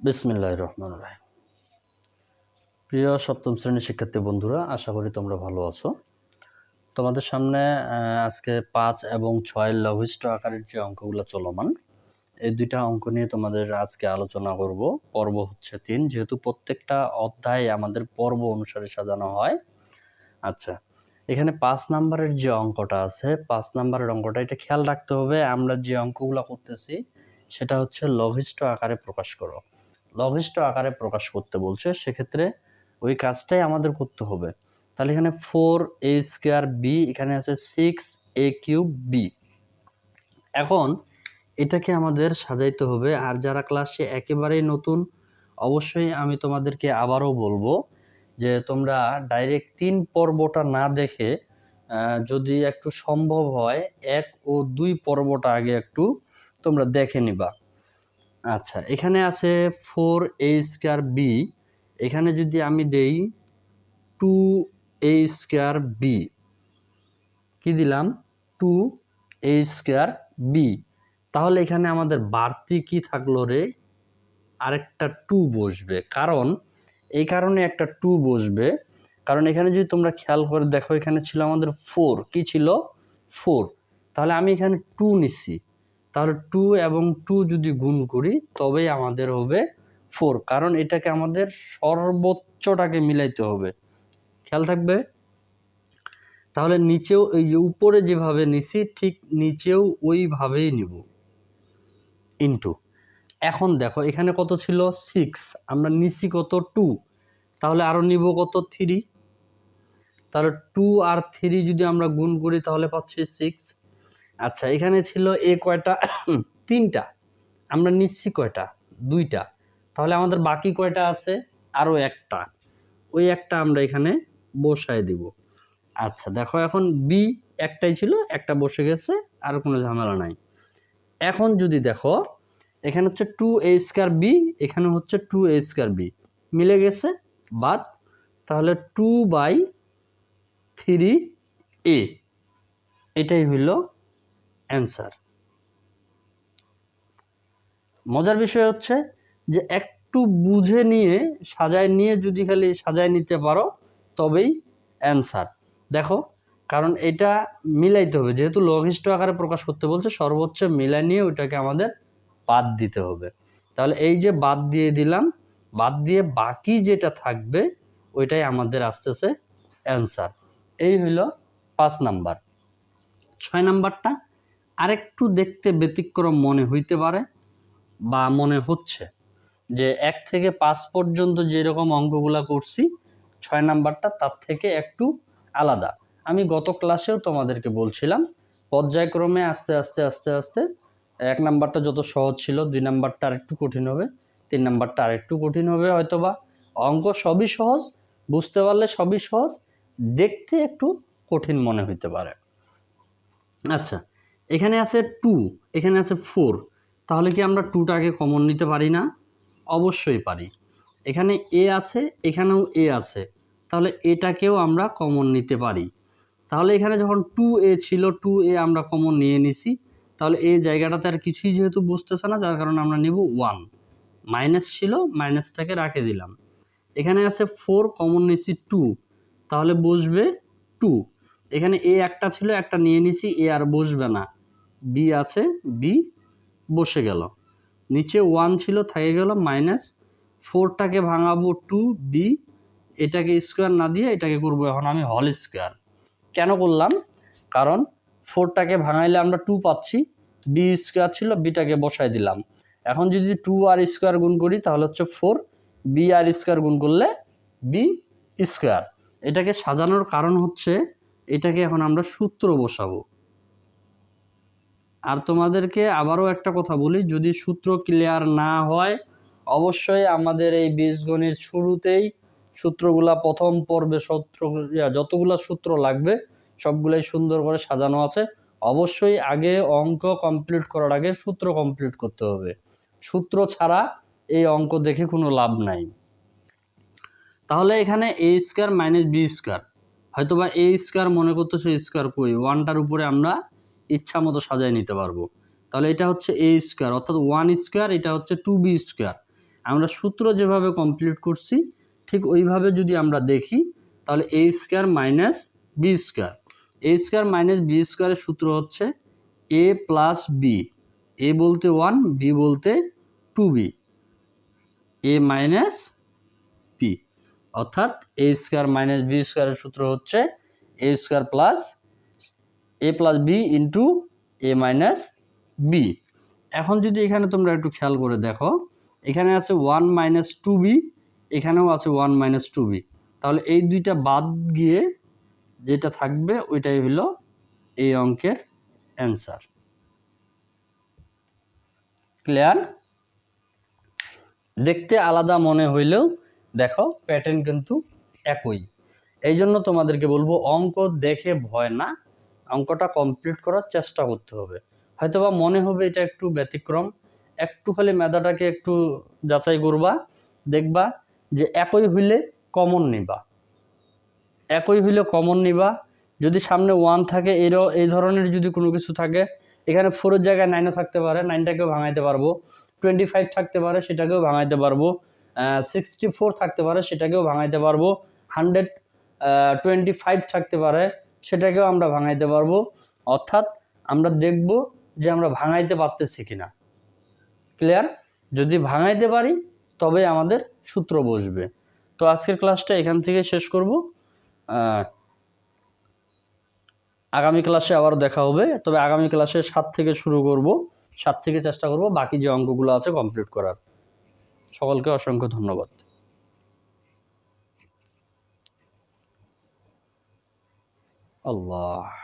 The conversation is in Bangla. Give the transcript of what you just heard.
বিসমিল্লাহ রহমান রাহিম। প্রিয় সপ্তম শ্রেণির শিক্ষার্থী বন্ধুরা, আশা করি তোমরা ভালো আছো। তোমাদের সামনে আজকে পাঁচ এবং ছয়ের লঘিষ্ঠ আকারের যে অঙ্কগুলো চলমান, এই দুইটা অঙ্ক নিয়ে তোমাদের আজকে আলোচনা করব। পর্ব হচ্ছে তিন, যেহেতু প্রত্যেকটা অধ্যায় আমাদের পর্ব অনুসারে সাজানো হয়। আচ্ছা এখানে পাঁচ নাম্বারের যে অঙ্কটা আছে, পাঁচ নাম্বারের অঙ্কটা, এটা খেয়াল রাখতে হবে, আমরা যে অঙ্কগুলো করতেছি, সেটা হচ্ছে লঘিষ্ঠ আকারে প্রকাশ করো। লঘিষ্ঠ আকারে প্রকাশ করতে বলছে, সেক্ষেত্রে ওই কাজটাই আমাদের করতে হবে। তাহলে এখানে ফোর এ স্কোয়ার বি এখানে আছে সিক্স এ কিউব বি এখন এটাকে আমাদের সাজাইতে হবে, আর যারা ক্লাসে একেবারেই নতুন, অবশ্যই আমি তোমাদেরকে আবারও বলব যে তোমরা ডাইরেক্ট তিন পর্বটা না দেখে যদি একটু সম্ভব হয়, এক ও দুই পর্বটা আগে একটু তোমরা দেখে নিবা। আচ্ছা এখানে আছে ফোর এ স্কোয়ার বি। এখানে যদি আমি দেই টু এ স্কোয়ার বি, কি দিলাম? Two A square B. তাহলে এখানে আমাদের বাড়তি কি থাকল রে? আরেকটা টু বসবে। কারণ এই কারণে একটা টু বসবে। কারণ এখানে যদি তোমরা খেয়াল করে দেখো, এখানে ছিল আমাদের ফোর। কি ছিল? ফোর। তাহলে আমি এখানে টু নিছি। তাহলে টু এবং টু যদি গুণ করি, তবেই আমাদের হবে ফোর কারণ এটাকে আমাদের সর্বোচ্চটাকে মিলাইতে হবে। খেয়াল থাকবে? তাহলে নিচেও, এই উপরে যেভাবে নিছি, ঠিক নিচেও ওইভাবেই নিব। ইনটু এখন দেখো, এখানে কত ছিল? সিক্স আমরা নিছি কত? টু তাহলে আরও নিব কত? থ্রি তাহলে টু আর থ্রি যদি আমরা গুণ করি, তাহলে পাচ্ছি সিক্স আচ্ছা এখানে ছিল এ কয়টা? তিনটা। আমরা নিচ্ছি কয়টা? দুইটা। তাহলে আমাদের বাকি কয়টা আছে? আরও একটা। ওই একটা আমরা এখানে বসায় দিব। আচ্ছা দেখো এখন বি একটাই ছিল, একটা বসে গেছে, আর কোনো ঝামেলা নাই। এখন যদি দেখো, এখানে হচ্ছে টু এ স্কোয়ার বি এখানে হচ্ছে টু এ স্কোয়ার বি মিলে গেছে? বাদ। তাহলে টু বাই থ্রি এ এটাই হইল অ্যান্সার। মজার বিষয় হচ্ছে যে একটু বুঝে নিয়ে, সাজায় নিয়ে যদি খালি সাজায় নিতে পারো, তবেই অ্যান্সার। দেখো, কারণ এটা মিলাইতে হবে। যেহেতু লঘিষ্ঠ আকারে প্রকাশ করতে বলছে, সর্বোচ্চ মিলাই নিয়ে ওইটাকে আমাদের বাদ দিতে হবে। তাহলে এই যে বাদ দিয়ে দিলাম, বাদ দিয়ে বাকি যেটা থাকবে, ওইটাই আমাদের আসতেছে অ্যান্সার। এই হইল পাঁচ নাম্বার। ছয় নাম্বারটা আরেকটু দেখতে ব্যতিক্রম মনে হইতে পারে বা মনে হচ্ছে যে এক থেকে পাঁচ পর্যন্ত যেরকম অঙ্কগুলা করছি, ছয় নাম্বারটা তার থেকে একটু আলাদা। আমি গত ক্লাসেও তোমাদেরকে বলছিলাম, পর্যায়ক্রমে আস্তে আস্তে আস্তে আস্তে এক নাম্বারটা যত সহজ ছিল, দুই নাম্বারটা আরেকটু কঠিন হবে, তিন নাম্বারটা আরেকটু কঠিন হবে হয়তোবা। অঙ্ক সবই সহজ, বুঝতে পারলে সবই সহজ, দেখতে একটু কঠিন মনে হইতে পারে। আচ্ছা এখানে আছে টু এখানে আছে ফোর তাহলে কি আমরা টুটাকে কমন নিতে পারি না? অবশ্যই পারি। এখানে এ আছে, এখানেও এ আছে। তাহলে এটাকেও আমরা কমন নিতে পারি। তাহলে এখানে যখন টু এ ছিল টু এ আমরা কমন নিয়ে নিছি। তাহলে এই জায়গাটাতে আর কিছুই যেহেতু বুঝতেছে না, যার কারণে আমরা নেব ওয়ান মাইনাস ছিল মাইনাসটাকে রাখে দিলাম। এখানে আছে ফোর কমন নিছি টু তাহলে বসবে টু এখানে এ একটা ছিল, একটা নিয়ে নিছি এ আর বসবে না। বি আছে বি বসে গেল। নিচে ওয়ান ছিল, থেকে গেল মাইনাস ফোরটাকে ভাঙাবো টু বি এটাকে স্কোয়ার না দিয়ে এটাকে করব এখন আমি হল স্কোয়ার কেন করলাম? কারণ ফোরটাকে ভাঙাইলে আমরা টু পাচ্ছি বি স্কোয়ার ছিল বিটাকে বসাই দিলাম। এখন যদি টু আর স্কোয়ার গুণ করি, তাহলে হচ্ছে ফোর বি আর স্কোয়ার গুণ করলে বি স্কোয়ার এটাকে সাজানোর কারণ হচ্ছে, এটাকে এখন আমরা সূত্র বসাবো। আর তোমাদেরকে আবারও একটা কথা বলি, যদি সূত্র ক্লিয়ার না হয়, অবশ্যই আমাদের এই বীজগণিত শুরুতেই সূত্রগুলা প্রথম পর্বে সূত্র যতগুলা সূত্র লাগবে, সবগুলাই সুন্দর করে সাজানো আছে। অবশ্যই আগে অঙ্ক কমপ্লিট করার আগে সূত্র কমপ্লিট করতে হবে। সূত্র ছাড়া এই অঙ্ক দেখে কোনো লাভ নাই। তাহলে এখানে A square minus B square হয়তো বা এ স্কোয়ার মনে করতেছে স্কোয়ার কই? ওয়ানটার উপরে আমরা ইচ্ছা মতো সাজায় নিতে পারব। তাহলে এটা হচ্ছে এ স্কোয়ার অর্থাৎ ওয়ান স্কোয়ার এটা হচ্ছে টু বি স্কোয়ার আমরা সূত্র যেভাবে কমপ্লিট করছি, ঠিক ওইভাবে যদি আমরা দেখি, তাহলে A square minus B square A square minus B স্কোয়ারের সূত্র হচ্ছে এ প্লাস বি এ বলতে ওয়ান বি বলতে two B A minus B অর্থাৎ এ স্কোয়ার মাইনাস বি স্কোয়ারের সূত্র হচ্ছে A square plus A plus B into A minus B এখন যদি এখানে তোমরা একটু খেয়াল করে দেখো, এখানে আছে ওয়ান মাইনাস টু বি এখানেও আছে ওয়ান মাইনাস টু বি তাহলে এই দুইটা বাদ গিয়ে যেটা থাকবে, ওইটাই হলো এই অঙ্কের অ্যান্সার ক্লিয়ার দেখতে আলাদা মনে হইলেও দেখো প্যাটার্ন কিন্তু একই। এই জন্য তোমাদেরকে বলব, অঙ্ক দেখে ভয় না। অঙ্কটা কমপ্লিট করার চেষ্টা করতে হবে। হয়তোবা মনে হবে এটা একটু ব্যতিক্রম। একটু হলে মেধাটাকে একটু যাচাই করবা, দেখবা যে একই হইলে কমন নিবা। একই হইলে কমন নিবা। যদি সামনে ওয়ান থাকে এর এই ধরনের যদি কোনো কিছু থাকে, এখানে ফোরের জায়গায় নাইনও থাকতে পারে নাইনটাকেও ভাঙাইতে পারব। টোয়েন্টি ফাইভ থাকতে পারে, সেটাকেও ভাঙাইতে পারব। সিক্সটি ফোর থাকতে পারে, সেটাকেও ভাঙাইতে পারব। হান্ড্রেড টোয়েন্টি ফাইভ থাকতে পারে। সেটাকেও আমরা ভাঙাইতে পারব। অর্থাৎ আমরা দেখব যে আমরা ভাঙাইতে পারতেছি কিনা। ক্লিয়ার যদি ভাঙাইতে পারি তবে আমাদের সূত্র বসবে। তো আজকের ক্লাসটা এখান থেকে শেষ করব। আগামী ক্লাসে আবার দেখা হবে। তবে আগামী ক্লাসে সাত থেকে শুরু করব। সাত থেকে চেষ্টা করব বাকি যে অঙ্কগুলো আছে কমপ্লিট করার। সকলকে অসংখ্য ধন্যবাদ। الله.